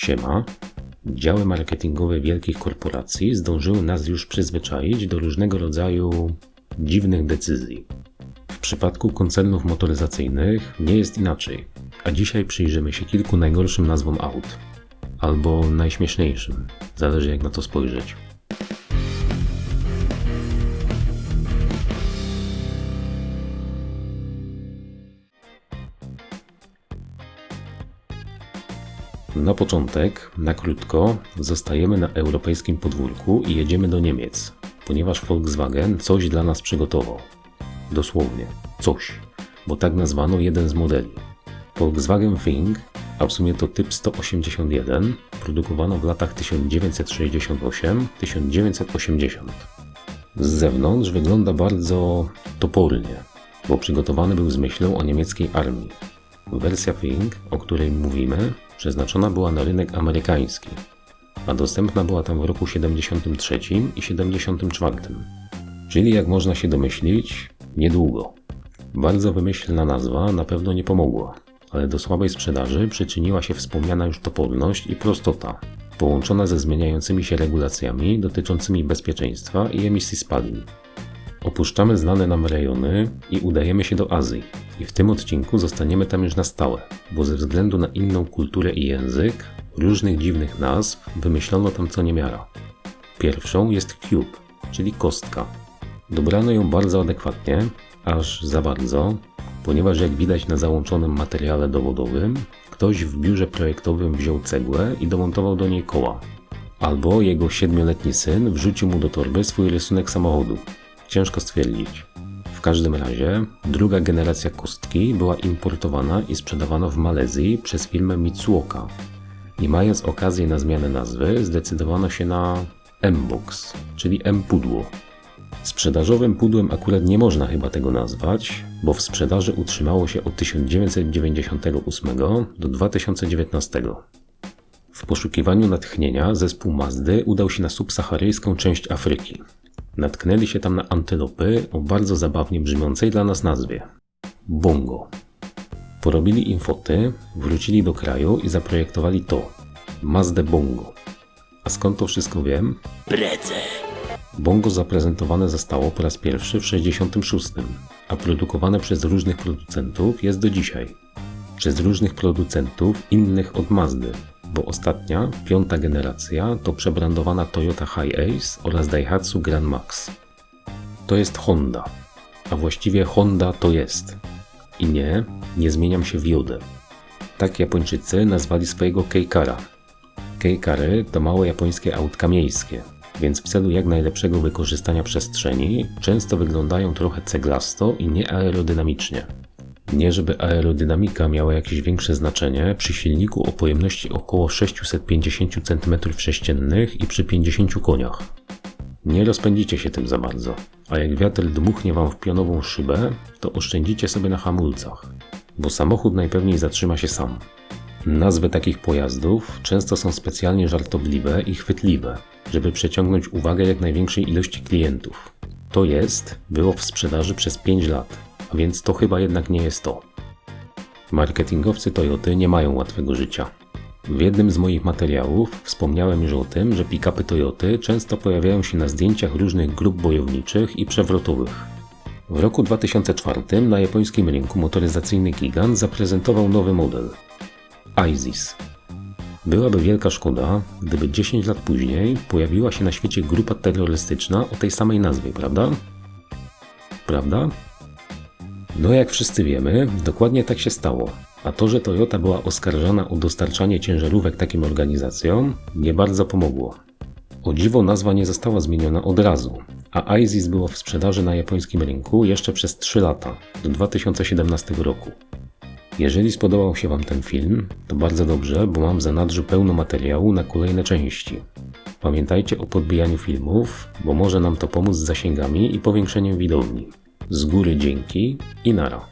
Siema. Działy marketingowe wielkich korporacji zdążyły nas już przyzwyczaić do różnego rodzaju dziwnych decyzji. W przypadku koncernów motoryzacyjnych nie jest inaczej, a dzisiaj przyjrzymy się kilku najgorszym nazwom aut. Albo najśmieszniejszym, zależy jak na to spojrzeć. Na początek, na krótko, zostajemy na europejskim podwórku i jedziemy do Niemiec, ponieważ Volkswagen coś dla nas przygotował. Dosłownie, coś, bo tak nazwano jeden z modeli. Volkswagen Think, a w sumie to typ 181, produkowano w latach 1968-1980. Z zewnątrz wygląda bardzo topornie, bo przygotowany był z myślą o niemieckiej armii. Wersja Think, o której mówimy, przeznaczona była na rynek amerykański, a dostępna była tam w roku 73 i 74. Czyli jak można się domyślić, niedługo. Bardzo wymyślna nazwa na pewno nie pomogła, ale do słabej sprzedaży przyczyniła się wspomniana już toporność i prostota, połączona ze zmieniającymi się regulacjami dotyczącymi bezpieczeństwa i emisji spalin. Opuszczamy znane nam rejony i udajemy się do Azji. I w tym odcinku zostaniemy tam już na stałe, bo ze względu na inną kulturę i język, różnych dziwnych nazw wymyślono tam co niemiara. Pierwszą jest cube, czyli kostka. Dobrano ją bardzo adekwatnie, aż za bardzo, ponieważ jak widać na załączonym materiale dowodowym, ktoś w biurze projektowym wziął cegłę i domontował do niej koła. Albo jego siedmioletni syn wrzucił mu do torby swój rysunek samochodu. Ciężko stwierdzić. W każdym razie, druga generacja kostki była importowana i sprzedawana w Malezji przez firmę Mitsuoka. I mając okazję na zmianę nazwy, zdecydowano się na M-Box, czyli M-Pudło. Sprzedażowym pudłem akurat nie można chyba tego nazwać, bo w sprzedaży utrzymało się od 1998 do 2019. W poszukiwaniu natchnienia zespół Mazdy udał się na subsaharyjską część Afryki. Natknęli się tam na antylopy o bardzo zabawnie brzmiącej dla nas nazwie Bongo. Porobili im foty, wrócili do kraju i zaprojektowali to Mazdę Bongo. A skąd to wszystko wiem? Prece. Bongo zaprezentowane zostało po raz pierwszy w 66, a produkowane przez różnych producentów jest do dzisiaj. Przez różnych producentów innych od Mazdy, bo ostatnia, piąta generacja to przebrandowana Toyota Hi-Ace oraz Daihatsu Grand Max. To jest Honda, a właściwie Honda to jest. I nie, nie zmieniam się w jodę. Tak Japończycy nazwali swojego Keikara. Keikary to małe japońskie autka miejskie, więc w celu jak najlepszego wykorzystania przestrzeni często wyglądają trochę ceglasto i nieaerodynamicznie. Nie żeby aerodynamika miała jakieś większe znaczenie, przy silniku o pojemności około 650 cm3 i przy 50 koniach. Nie rozpędzicie się tym za bardzo, a jak wiatr dmuchnie wam w pionową szybę, to oszczędzicie sobie na hamulcach, bo samochód najpewniej zatrzyma się sam. Nazwy takich pojazdów często są specjalnie żartobliwe i chwytliwe, żeby przeciągnąć uwagę jak największej ilości klientów. To jest, było w sprzedaży przez 5 lat, więc to chyba jednak nie jest to. Marketingowcy Toyoty nie mają łatwego życia. W jednym z moich materiałów wspomniałem już o tym, że pick-upy Toyoty często pojawiają się na zdjęciach różnych grup bojowniczych i przewrotowych. W roku 2004 na japońskim rynku motoryzacyjny gigant zaprezentował nowy model ISIS. Byłaby wielka szkoda, gdyby 10 lat później pojawiła się na świecie grupa terrorystyczna o tej samej nazwie, prawda? Prawda? No jak wszyscy wiemy, dokładnie tak się stało. A to, że Toyota była oskarżana o dostarczanie ciężarówek takim organizacjom, nie bardzo pomogło. O dziwo nazwa nie została zmieniona od razu, a ISIS było w sprzedaży na japońskim rynku jeszcze przez 3 lata, do 2017 roku. Jeżeli spodobał się Wam ten film, to bardzo dobrze, bo mam w zanadrzu pełno materiału na kolejne części. Pamiętajcie o podbijaniu filmów, bo może nam to pomóc z zasięgami i powiększeniem widowni. Z góry dzięki i nara.